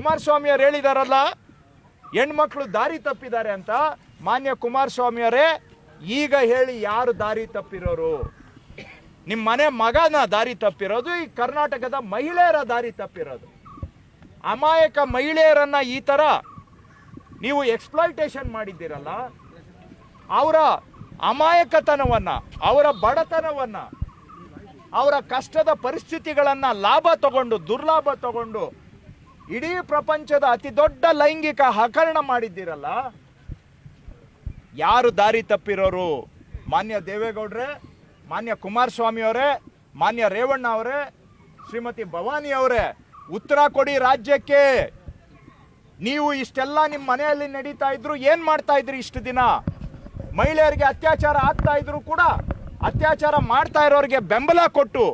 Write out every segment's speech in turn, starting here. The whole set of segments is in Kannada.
ಕುಮಾರಸ್ವಾಮಿ ಅವ್ರು ಹೇಳಿದಾರಲ್ಲ, ಹೆಣ್ಮಕ್ಳು ದಾರಿ ತಪ್ಪಿದ್ದಾರೆ ಅಂತ ಮಾನ್ಯ ಕುಮಾರಸ್ವಾಮಿ ಅವರೇ ಈಗ ಹೇಳಿ ಯಾರು ದಾರಿ ತಪ್ಪಿರೋರು? ನಿಮ್ಮ ಮನೆ ಮಗನ ದಾರಿ ತಪ್ಪಿರೋದು, ಈ ಕರ್ನಾಟಕದ ಮಹಿಳೆಯರ ದಾರಿ ತಪ್ಪಿರೋದು. ಅಮಾಯಕ ಮಹಿಳೆಯರನ್ನ ಈ ತರ ನೀವು ಎಕ್ಸ್ಪ್ಲಾಯ್ಟೇಷನ್ ಮಾಡಿದ್ದೀರಲ್ಲ, ಅವರ ಅಮಾಯಕತನವನ್ನ, ಅವರ ಬಡತನವನ್ನ, ಅವರ ಕಷ್ಟದ ಪರಿಸ್ಥಿತಿಗಳನ್ನ ಲಾಭ ತಗೊಂಡು, ದುರ್ಲಾಭ ತಗೊಂಡು ಇಡೀ ಪ್ರಪಂಚದ ಅತಿ ದೊಡ್ಡ ಲೈಂಗಿಕ ಹಗರಣ ಮಾಡಿದ್ದೀರಲ್ಲ? ಯಾರು ದಾರಿ ತಪ್ಪಿರೋರು? ಮಾನ್ಯ ದೇವೇಗೌಡ್ರೆ, ಮಾನ್ಯ ಕುಮಾರಸ್ವಾಮಿ ಅವರೇ, ಮಾನ್ಯ ರೇವಣ್ಣ ಅವರೇ, ಶ್ರೀಮತಿ ಭವಾನಿ ಅವರೇ, ಉತ್ತರ ಕೊಡಿ ರಾಜ್ಯಕ್ಕೆ. ನೀವು ಇಷ್ಟೆಲ್ಲ ನಿಮ್ಮ ಮನೆಯಲ್ಲಿ ನಡೀತಾ ಇದ್ರು ಏನ್ ಮಾಡ್ತಾ ಇದ್ರಿ ಇಷ್ಟು ದಿನ? ಮಹಿಳೆಯರಿಗೆ ಅತ್ಯಾಚಾರ ಆಗ್ತಾ ಇದ್ರು ಕೂಡ ಅತ್ಯಾಚಾರ ಮಾಡ್ತಾ ಇರೋರಿಗೆ ಬೆಂಬಲ ಕೊಟ್ಟು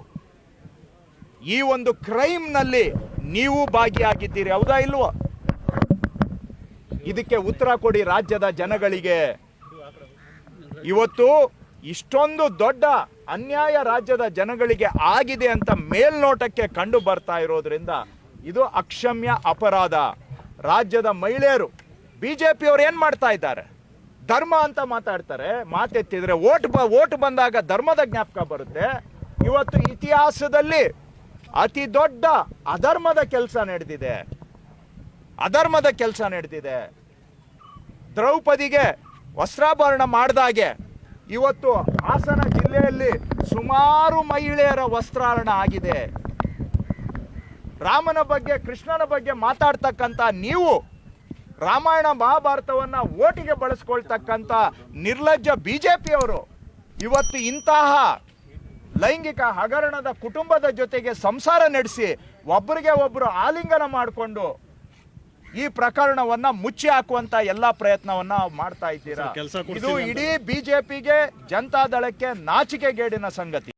ಈ ಒಂದು ಕ್ರೈಮ್ನಲ್ಲಿ ನೀವು ಭಾಗಿಯಾಗಿದ್ದೀರಿ, ಹೌದಾ ಇಲ್ವೋ? ಇದಕ್ಕೆ ಉತ್ತರ ಕೊಡಿ ರಾಜ್ಯದ ಜನಗಳಿಗೆ. ಇವತ್ತು ಇಷ್ಟೊಂದು ದೊಡ್ಡ ಅನ್ಯಾಯ ರಾಜ್ಯದ ಜನಗಳಿಗೆ ಆಗಿದೆ ಅಂತ ಮೇಲ್ನೋಟಕ್ಕೆ ಕಂಡು ಬರ್ತಾ ಇರೋದ್ರಿಂದ ಇದು ಅಕ್ಷಮ್ಯ ಅಪರಾಧ. ರಾಜ್ಯದ ಮಹಿಳೆಯರು, ಬಿಜೆಪಿಯವರು ಏನ್ ಮಾಡ್ತಾ ಇದ್ದಾರೆ? ಧರ್ಮ ಅಂತ ಮಾತಾಡ್ತಾರೆ, ಮಾತೆತ್ತಿದ್ರೆ ಓಟ್ ಬ, ಓಟ್ ಬಂದಾಗ ಧರ್ಮದ ಜ್ಞಾಪಕ ಬರುತ್ತೆ. ಇವತ್ತು ಇತಿಹಾಸದಲ್ಲಿ ಅತಿ ದೊಡ್ಡ ಅಧರ್ಮದ ಕೆಲಸ ನಡೆದಿದೆ. ಅಧರ್ಮದ ಕೆಲಸ ನಡೆದಿದೆ. ದ್ರೌಪದಿಗೆ ವಸ್ತ್ರಾಭರಣ ಮಾಡಿದಾಗೆ ಇವತ್ತು ಹಾಸನ ಜಿಲ್ಲೆಯಲ್ಲಿ ಸುಮಾರು ಮಹಿಳೆಯರ ವಸ್ತ್ರಾರಣ ಆಗಿದೆ. ರಾಮನ ಬಗ್ಗೆ, ಕೃಷ್ಣನ ಬಗ್ಗೆ ಮಾತಾಡ್ತಕ್ಕಂಥ ನೀವು ರಾಮಾಯಣ ಮಹಾಭಾರತವನ್ನ ಓಟಿಗೆ ಬಳಸ್ಕೊಳ್ತಕ್ಕಂಥ ನಿರ್ಲಜ್ಜ ಬಿಜೆಪಿಯವರು ಇವತ್ತು ಇಂತಹ ಲೈಂಗಿಕ ಹಗರಣದ ಕುಟುಂಬದ ಜೊತೆಗೆ ಸಂಸಾರ ನಡೆಸಿ ಒಬ್ಬರಿಗೆ ಒಬ್ಬರು ಆಲಿಂಗನ ಮಾಡಿಕೊಂಡು ಈ ಪ್ರಕರಣವನ್ನ ಮುಚ್ಚಿ ಹಾಕುವಂತ ಎಲ್ಲಾ ಪ್ರಯತ್ನವನ್ನ ಮಾಡ್ತಾ ಇದ್ದೀರಾ ಇದು. ಇಡೀ ಬಿಜೆಪಿಗೆ ಜನತಾದಳಕ್ಕೆ ನಾಚಿಕೆಗೇಡಿನ ಸಂಗತಿ